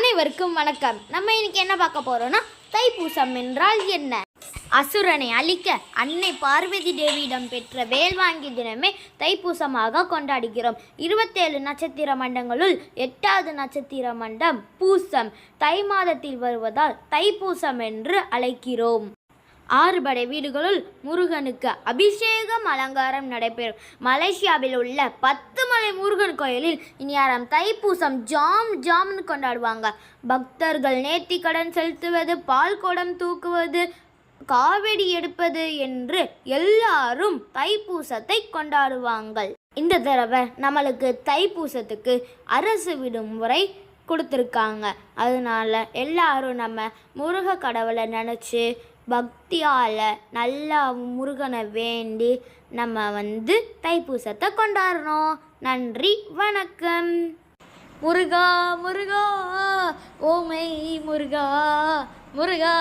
அனைவருக்கும் வணக்கம். நம்ம இன்னைக்கு என்ன பார்க்க போகிறோன்னா தைப்பூசம் என்றால் என்ன? அசுரனை அழிக்க அன்னை பார்வதி தேவியிடம் பெற்ற வேல் வாங்கி தினமே தைப்பூசமாக கொண்டாடுகிறோம். இருபத்தேழு நட்சத்திர மண்டங்களுள் எட்டாவது நட்சத்திர மண்டம் பூசம். தை மாதத்தில் வருவதால் தைப்பூசம் என்று அழைக்கிறோம். ஆறுபடை வீடுகளுள் முருகனுக்கு அபிஷேகம் அலங்காரம் நடைபெறும். மலேசியாவில் உள்ள பத்து மலை முருகன் கோயிலில் இனியாரம் தைப்பூசம் ஜாம் ஜாம்னு கொண்டாடுவாங்க. பக்தர்கள் நேர்த்தி கடன் செலுத்துவது பால் குடம் தூக்குவது காவடி எடுப்பது என்று எல்லாரும் தைப்பூசத்தை கொண்டாடுவாங்கள் இந்த தடவை நம்மளுக்கு தைப்பூசத்துக்கு அரசு விடுமுறை கொடுத்துருக்காங்க. அதனால எல்லாரும் நம்ம முருக கடவுளை நினச்சி பக்தியால் நல்லா முருகனை வேண்டி நம்ம வந்து தைப்பூசத்தை கொண்டாடுறோம். நன்றி வணக்கம். முருகா முருகா ஓமை முருகா முருகா